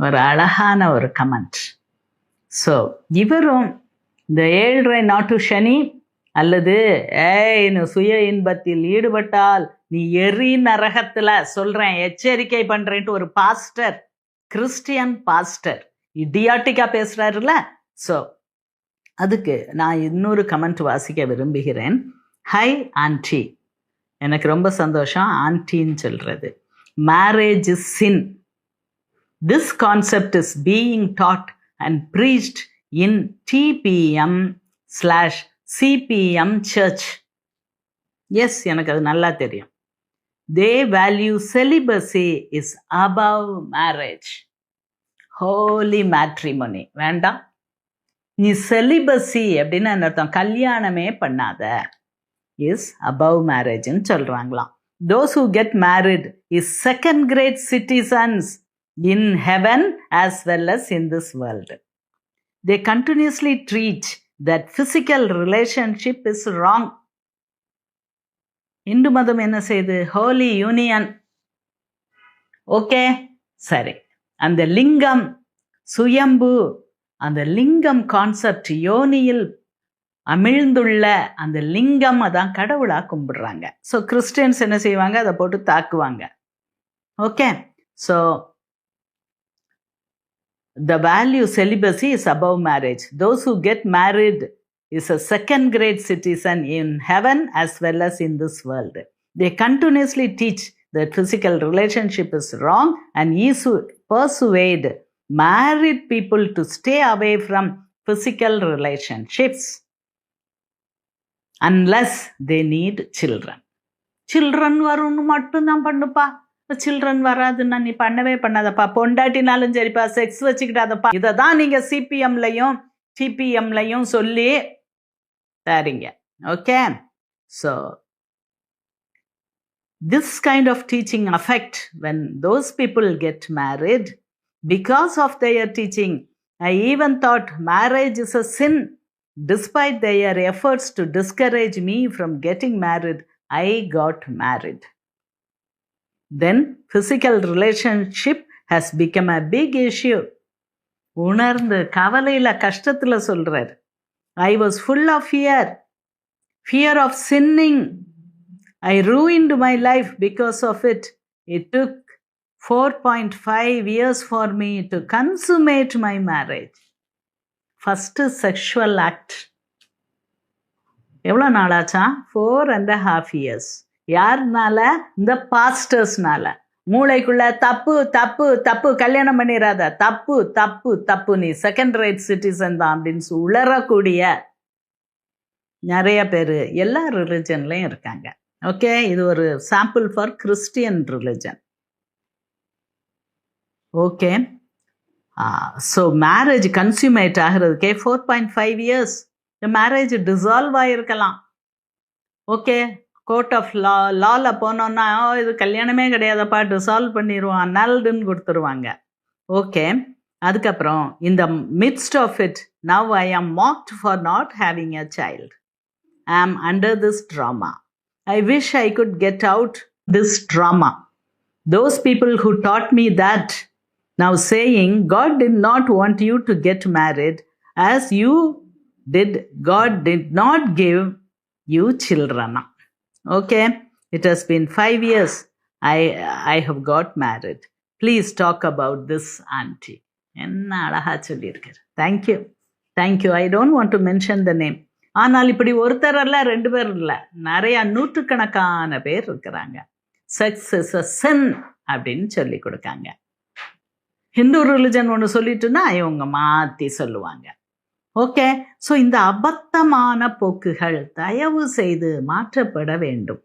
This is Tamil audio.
ஒரு அழகான ஒரு கமெண்ட் ஸோ இவரும் இந்த ஏழரை நாட்டு சனி அல்லது ஏய் சுய இன்பத்தில் ஈடுபட்டால் நீ எரி நரகத்தில் சொல்கிறேன் எச்சரிக்கை பண்ணுறேன்ட்டு ஒரு பாஸ்டர் கிறிஸ்டியன் பாஸ்டர் இடியாட்டிக்காக பேசுகிறாருல்ல ஸோ அதுக்கு நான் இன்னொரு கமெண்ட் வாசிக்க விரும்புகிறேன். ஹை ஆன்டி எனக்கு ரொம்ப சந்தோஷம் ஆன்டின்னு சொல்கிறது marriage is sin this concept is being taught and preached in TPM slash CPM church yes எனக்கு அது நல்லா தெரியும். They value celibacy is above marriage holy matrimony வேண்டாம். நீ செலிபஸி அப்படின்னு அர்த்தம் கல்யாணமே பண்ணாத. இஸ் அபவ் மேரேஜ்னு சொல்கிறாங்களாம் those who get married is second great citizens in heaven as well as in this world they continuously treat that physical relationship is wrong Hindu மதம் என்ன செய்யுது ஹோலி யூனியன் ஓகே சரி. அந்த லிங்கம் சுயம்பு அந்த லிங்கம் கான்செப்ட் யோனியில் அமிழ்ந்துள்ள அந்த லிங்கம் அதான் கடவுளாக கும்பிடுறாங்க. ஸோ கிறிஸ்டியன்ஸ் என்ன செய்வாங்க? அதை போட்டு தாக்குவாங்க. Okay so the value celibacy is above marriage. Those who get married is a second grade citizen in heaven as well as in this world. They continuously teach that physical relationship is wrong and isu- persuade married people to stay away from physical relationships unless they need children. Children வரும்னு மட்டும்தான் பண்ணுப்பா சில்ட்ரன் வராதுன்னா நீ பண்ணவே பண்ணாதப்பா பொண்டாட்டினாலும் சரிப்பா செக்ஸ் வச்சுக்கிட்டாதப்பா இதை தான் நீங்கள் சிபிஎம்லையும் சிபிஎம்லையும் சொல்லி தரீங்க okay so this kind of teaching affect when those people get married because of their teaching I even thought marriage is a sin despite their efforts to discourage me from getting married I got married then physical relationship has become a big issue. உணர்ந்து கவலையில கஷ்டத்துல சொல்றார். I was full of fear fear of sinning I ruined my life because of it it took four point five years for me to consummate my marriage first sexual act எவ்வளோ நாளாச்சா? ஃபோர் அண்ட் ஹாஃப் இயர்ஸ் யாருனால? இந்த பாஸ்டர்ஸ்னால மூளைக்குள்ள தப்பு தப்பு தப்பு கல்யாணம் பண்ணிடாத தப்பு தப்பு தப்பு. நீ செகண்ட் ரைட் சிட்டிசன் தான் அப்படின்னு உளரக்கூடிய நிறைய பேர் எல்லா ரிலிஜன்லையும் இருக்காங்க. ஓகே இது ஒரு sample for Christian religion okay so marriage consummate ஆகிறதுக்கே four point five years இந்த மேரேஜ் டிசால்வ் ஆகிருக்கலாம் ஓகே கோர்ட் ஆஃப் லா லாவில் போனோன்னா இது கல்யாணமே கிடையாதப்பா டிசால்வ் பண்ணிடுவோம் நல்டுன்னு கொடுத்துருவாங்க. ஓகே அதுக்கப்புறம் இந்த midst of it now I am mocked for not having a child I am under this trauma I wish I could get out this trauma those people who taught me that now saying God did not want you to get married as you did God did not give you சில்ட்ரனா okay? It has been 5 years. I i have got married. Please talk about this auntie. என்ன அழகா சொல்லியிருக்காரு. Thank you thank you I don't want to mention the name ஆனால் இப்படி ஒருத்தர் அல்ல ரெண்டு பேர் இல்லை. நிறைய நூற்றுக்கணக்கான பேர் இருக்கிறாங்க. செக்ஸ் இஸ் அ சென் அப்படின்னு சொல்லி கொடுக்காங்க. ஹிந்து ரிலிஜன் ஒன்று சொல்லிட்டுன்னா இவங்க மாற்றி சொல்லுவாங்க. ஓகே ஸோ இந்த அபத்தமான போக்குகள் தயவு செய்து மாற்றப்பட வேண்டும்.